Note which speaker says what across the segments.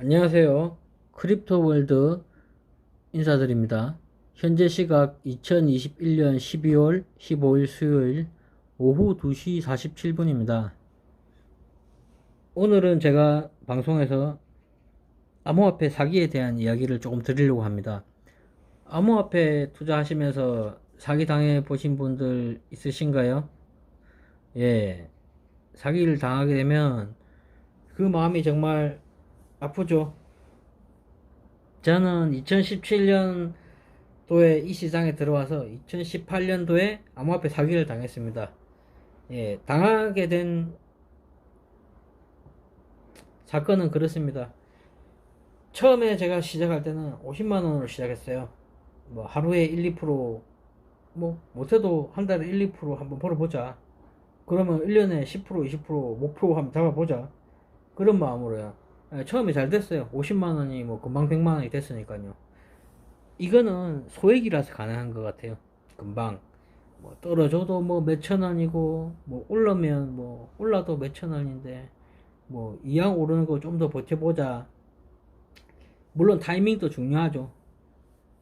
Speaker 1: 안녕하세요. 크립토 월드 인사드립니다. 현재 시각 2021년 12월 15일 수요일 오후 2시 47분입니다. 오늘은 제가 방송에서 암호화폐 사기에 대한 이야기를 조금 드리려고 합니다. 암호화폐 투자하시면서 사기 당해 보신 분들 있으신가요? 예. 사기를 당하게 되면 그 마음이 정말 아프죠. 저는 2017년도에 이 시장에 들어와서 2018년도에 암호화폐 사기를 당했습니다. 예, 당하게 된 사건은 그렇습니다. 처음에 제가 시작할 때는 50만 원으로 시작했어요. 뭐 하루에 1, 2%, 뭐 못해도 한 달에 1, 2% 한번 벌어보자. 그러면 1년에 10%, 20% 목표 한번 잡아보자. 그런 마음으로요. 예, 처음에 잘 됐어요. 50만 원이 뭐 금방 100만 원이 됐으니까요. 이거는 소액이라서 가능한 것 같아요. 금방 뭐 떨어져도 뭐 몇천 원이고 뭐 올라면 뭐 올라도 몇천 원인데 뭐 이왕 오르는 거 좀 더 버텨보자. 물론 타이밍도 중요하죠.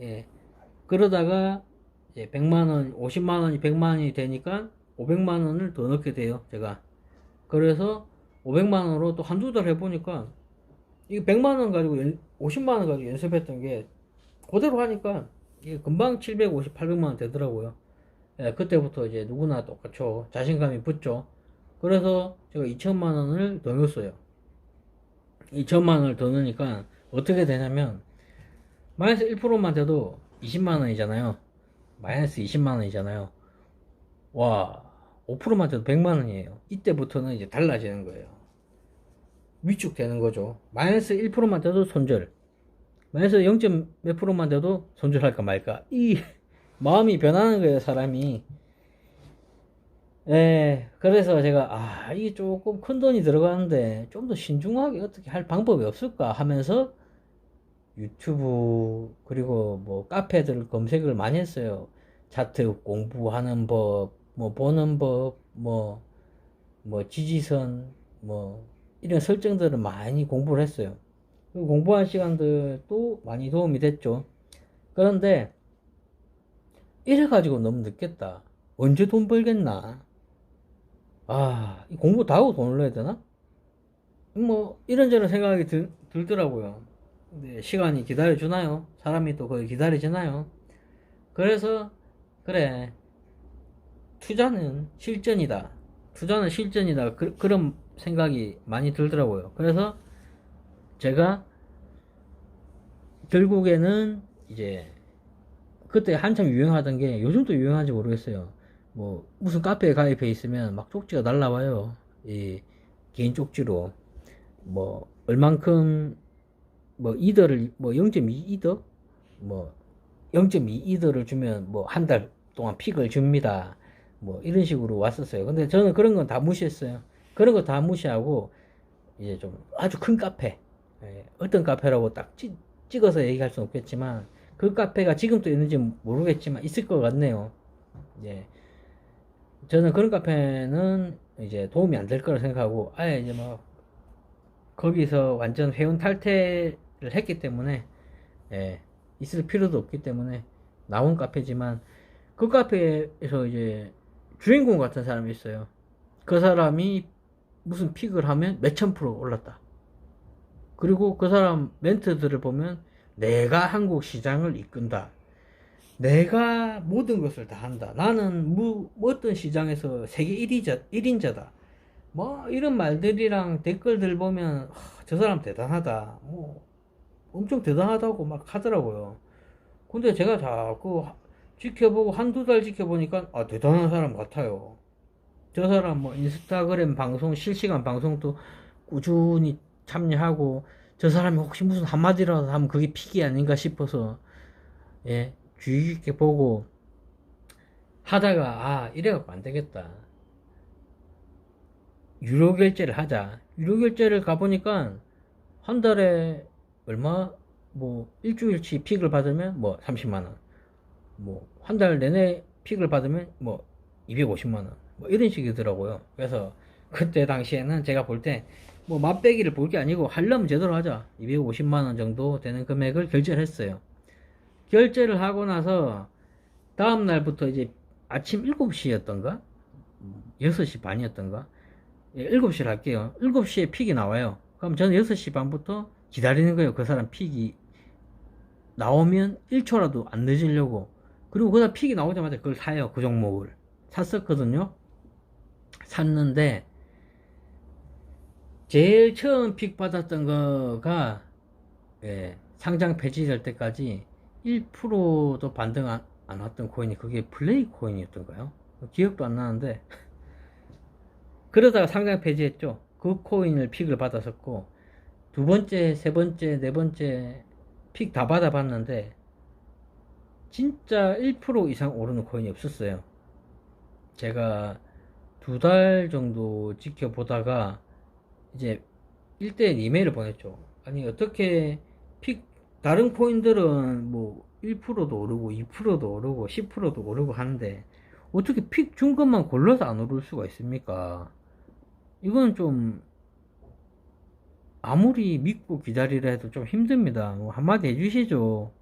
Speaker 1: 예. 그러다가 이제 100만 원, 50만 원이 100만 원이 되니까 500만 원을 더 넣게 돼요. 제가. 그래서 500만 원으로 또 한두 달 해보니까 이게 100만 원 가지고 연, 50만 원 가지고 연습했던 게 그대로 하니까 이게 금방 750, 800만 원 되더라고요. 예, 그때부터 이제 누구나 똑같죠. 자신감이 붙죠. 그래서 제가 2천만 원을 더 넣었어요. 2천만 원을 더 넣으니까 어떻게 되냐면 마이너스 1%만 돼도 20만 원이잖아요. 마이너스 20만 원이잖아요. 와, 5%만 돼도 100만 원이에요. 이때부터는 이제 달라지는 거예요. 위축되는 거죠. 마이너스 1%만 돼도 손절. 마이너스 0. 몇 프로만 돼도 손절할까 말까. 이 마음이 변하는 거예요, 사람이. 예, 그래서 제가, 아, 이게 조금 큰 돈이 들어가는데, 좀 더 신중하게 어떻게 할 방법이 없을까 하면서, 유튜브, 그리고 뭐, 카페들 검색을 많이 했어요. 차트 공부하는 법, 뭐, 보는 법, 뭐, 뭐, 지지선, 뭐, 이런 설정들을 많이 공부를 했어요. 그 공부한 시간들도 많이 도움이 됐죠. 그런데, 이래가지고 너무 늦겠다. 언제 돈 벌겠나? 아, 이 공부 다 하고 돈을 내야 되나? 뭐, 이런저런 생각이 들, 들더라고요. 근데 시간이 기다려주나요? 사람이 또 거의 기다려지나요? 그래서, 그래. 투자는 실전이다. 투자는 실전이다. 그, 그런 생각이 많이 들더라고요. 그래서 제가 결국에는 이제 그때 한참 유행하던 게 요즘도 유행하는지 모르겠어요. 뭐 무슨 카페에 가입해 있으면 막 쪽지가 날라와요. 이 개인 쪽지로 뭐 얼만큼 뭐 이더를 뭐 0.2 이더 뭐 0.2 이더를 주면 뭐 한 달 동안 픽을 줍니다. 뭐 이런 식으로 왔었어요. 근데 저는 그런 건 다 무시했어요. 그런 거 다 무시하고 이제 좀 아주 큰 카페 예, 어떤 카페라고 딱 찍, 찍어서 얘기할 수는 없겠지만 그 카페가 지금도 있는지 모르겠지만 있을 것 같네요. 예. 저는 그런 카페는 이제 도움이 안 될 거라 생각하고 아예 이제 뭐 거기서 완전 회원 탈퇴를 했기 때문에 예, 있을 필요도 없기 때문에 나온 카페지만 그 카페에서 이제 주인공 같은 사람이 있어요. 그 사람이 무슨 픽을 하면 몇천 프로 올랐다. 그리고 그 사람 멘트들을 보면 내가 한국 시장을 이끈다. 내가 모든 것을 다 한다. 나는 뭐, 어떤 시장에서 세계 1위자, 1인자다. 뭐 이런 말들이랑 댓글들 보면 하, 저 사람 대단하다. 뭐 엄청 대단하다고 막 하더라고요. 근데 제가 자꾸 지켜보고 한두 달 지켜보니까 아 대단한 사람 같아요. 저 사람 뭐 인스타그램 방송 실시간 방송도 꾸준히 참여하고 저 사람이 혹시 무슨 한마디라도 하면 그게 픽이 아닌가 싶어서 예 주의 깊게 보고 하다가 아 이래갖고 안 되겠다. 유료 결제를 하자. 유료 결제를 가보니까 한 달에 얼마 뭐 일주일치 픽을 받으면 뭐 30만원. 뭐 한 달 내내 픽을 받으면 뭐 250만원 뭐 이런 식이더라고요. 그래서 그때 당시에는 제가 볼 때 뭐 맛배기를 볼 게 아니고 하려면 제대로 하자. 250만 원 정도 되는 금액을 결제를 했어요. 결제를 하고 나서 다음 날부터 이제 아침 7시였던가? 6시 반이었던가? 7시를 할게요. 7시에 픽이 나와요. 그럼 저는 6시 반부터 기다리는 거예요. 그 사람 픽이 나오면 1초라도 안 늦으려고. 그리고 그다음 픽이 나오자마자 그걸 사요. 그 종목을. 샀었거든요 샀는데 제일 처음 픽 받았던 거가 예, 상장 폐지될 때까지 1%도 반등 안, 안 왔던 코인이 그게 플레이 코인이었던가요? 기억도 안 나는데 그러다가 상장 폐지했죠. 그 코인을 픽을 받았었고 두 번째, 세 번째, 네 번째 픽 다 받아봤는데 진짜 1% 이상 오르는 코인이 없었어요. 제가 두 달 정도 지켜보다가 이제 1대1 이메일을 보냈죠. 아니 어떻게 픽 다른 코인들은 뭐 1%도 오르고 2%도 오르고 10%도 오르고 하는데 어떻게 픽 준 것만 골라서 안 오를 수가 있습니까? 이건 좀 아무리 믿고 기다리라 해도 좀 힘듭니다. 뭐 한마디 해주시죠.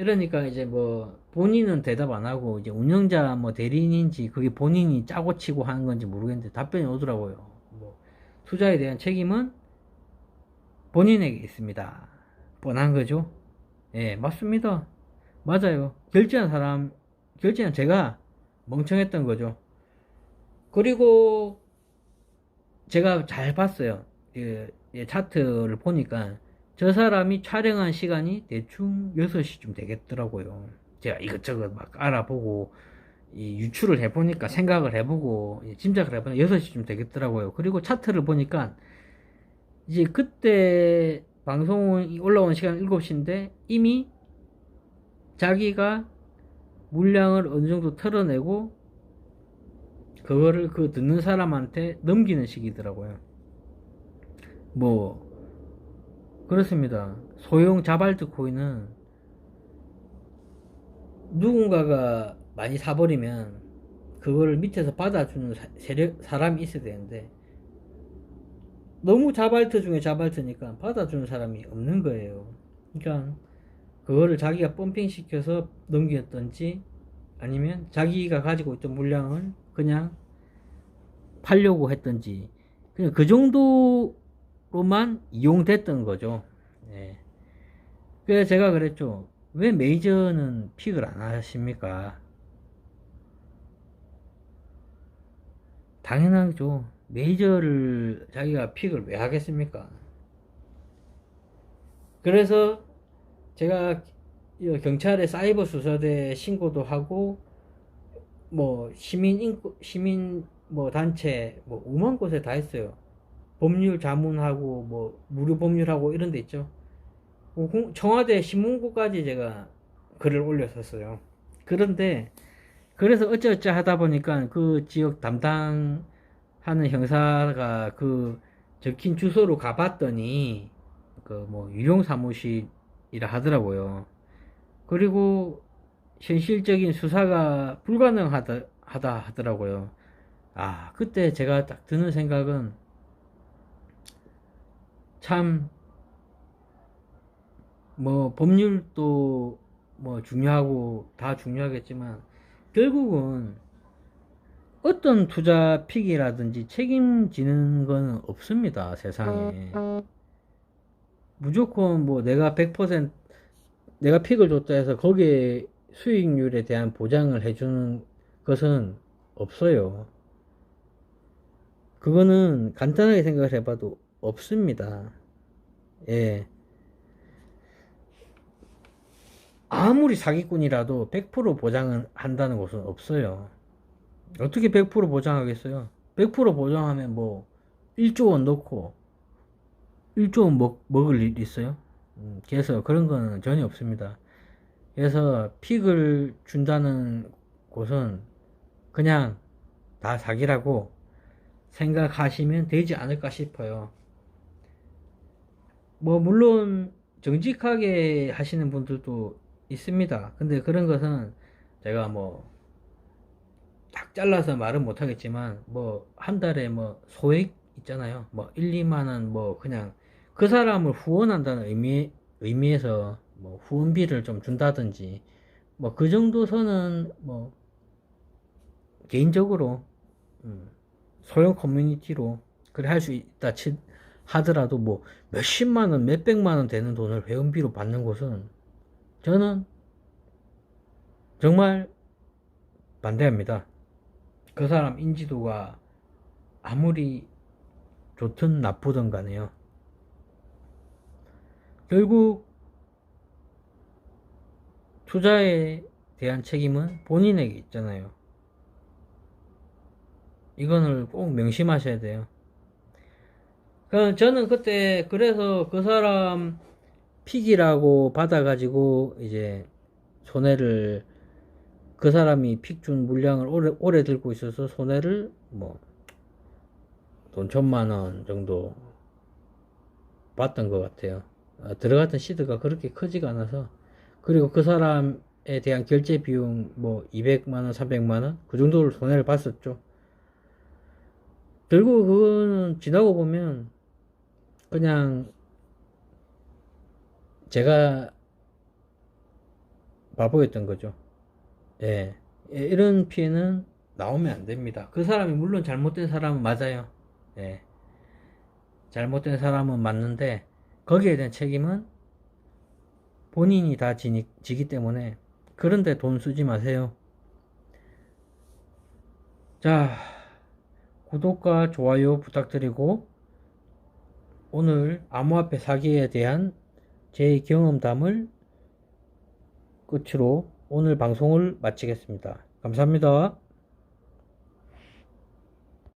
Speaker 1: 이러니까 이제 뭐 본인은 대답 안 하고 이제 운영자 뭐 대리인인지 그게 본인이 짜고 치고 하는 건지 모르겠는데 답변이 오더라고요. 뭐 투자에 대한 책임은 본인에게 있습니다. 뻔한 거죠. 예, 맞습니다. 맞아요. 결제한 사람, 결제한 제가 멍청했던 거죠. 그리고 제가 잘 봤어요. 예, 예, 차트를 보니까 저 사람이 촬영한 시간이 대충 6시쯤 되겠더라고요. 제가 이것저것 막 알아보고 이 유출을 해보니까 생각을 해보고 이 짐작을 해보니까 6시쯤 되겠더라고요. 그리고 차트를 보니까 이제 그때 방송이 올라온 시간 7시인데 이미 자기가 물량을 어느 정도 털어내고 그거를 그 듣는 사람한테 넘기는 시기더라고요. 뭐 그렇습니다. 소형 자발트 코인은 누군가가 많이 사버리면 그거를 밑에서 받아주는 사, 세력, 사람이 있어야 되는데 너무 자발트 중에 자발트니까 받아주는 사람이 없는 거예요. 그러니까 그거를 자기가 펌핑 시켜서 넘겼던지 아니면 자기가 가지고 있던 물량을 그냥 팔려고 했던지 그냥 그 정도 로만 이용됐던 거죠. 네. 그래서 제가 그랬죠. 왜 메이저는 픽을 안 하십니까? 당연하죠. 메이저를 자기가 픽을 왜 하겠습니까? 그래서 제가 경찰에 사이버 수사대 신고도 하고 뭐 시민 인권 시민 뭐 단체 뭐 오만 곳에 다 했어요. 법률 자문하고 뭐 무료 법률하고 이런 데 있죠. 뭐 청와대 신문고까지 제가 글을 올렸었어요. 그런데 그래서 어쩌어쩌 하다 보니까 그 지역 담당 하는 형사가 그 적힌 주소로 가봤더니 그 뭐 유용 사무실이라 하더라고요. 그리고 현실적인 수사가 불가능하다 하다 하더라고요. 아 그때 제가 딱 드는 생각은 참 뭐 법률도 뭐 중요하고 다 중요하겠지만 결국은 어떤 투자 픽이라든지 책임지는 건 없습니다, 세상에. 무조건 뭐 내가 100% 내가 픽을 줬다 해서 거기에 수익률에 대한 보장을 해주는 것은 없어요. 그거는 간단하게 생각을 해봐도 없습니다. 예. 아무리 사기꾼이라도 100% 보장을 한다는 것은 없어요. 어떻게 100% 보장하겠어요? 100% 보장하면 뭐 1조 원 넣고 1조 원 먹, 먹을 일 있어요? 음, 그래서 그런 거는 전혀 없습니다. 그래서 픽을 준다는 곳은 그냥 다 사기라고 생각하시면 되지 않을까 싶어요. 뭐 물론 정직하게 하시는 분들도 있습니다. 근데 그런 것은 제가 뭐 딱 잘라서 말은 못하겠지만 뭐 한 달에 뭐 소액 있잖아요. 뭐 1, 2만원 뭐 그냥 그 사람을 후원한다는 의미, 의미에서 뭐 후원비를 좀 준다든지 뭐 그 정도 선은 뭐 개인적으로 음, 소형 커뮤니티로 그래 할 수 있다 치, 하더라도 뭐 몇십만 원, 몇백만 원 되는 돈을 회원비로 받는 곳은 저는 정말 반대합니다. 그 사람 인지도가 아무리 좋든 나쁘든 간에요. 결국 투자에 대한 책임은 본인에게 있잖아요. 이거는 꼭 명심하셔야 돼요. 그 저는 그때 그래서 그 사람 픽이라고 받아가지고 이제 손해를 그 사람이 픽 준 물량을 오래, 오래 들고 있어서 손해를 뭐 돈 천만 원 정도 봤던 것 같아요. 아, 들어갔던 시드가 그렇게 크지가 않아서 그리고 그 사람에 대한 결제 비용 뭐 200만 원, 300만 원 그 정도를 손해를 봤었죠. 결국 그거는 지나고 보면 그냥 제가 바보였던 거죠. 예. 예, 이런 피해는 나오면 안 됩니다. 그 사람이 물론 잘못된 사람은 맞아요. 예. 잘못된 사람은 맞는데 거기에 대한 책임은 본인이 다 지니, 지기 때문에 그런데 돈 쓰지 마세요. 자, 구독과 좋아요 부탁드리고 오늘 암호화폐 사기에 대한 제 경험담을 끝으로 오늘 방송을 마치겠습니다. 감사합니다.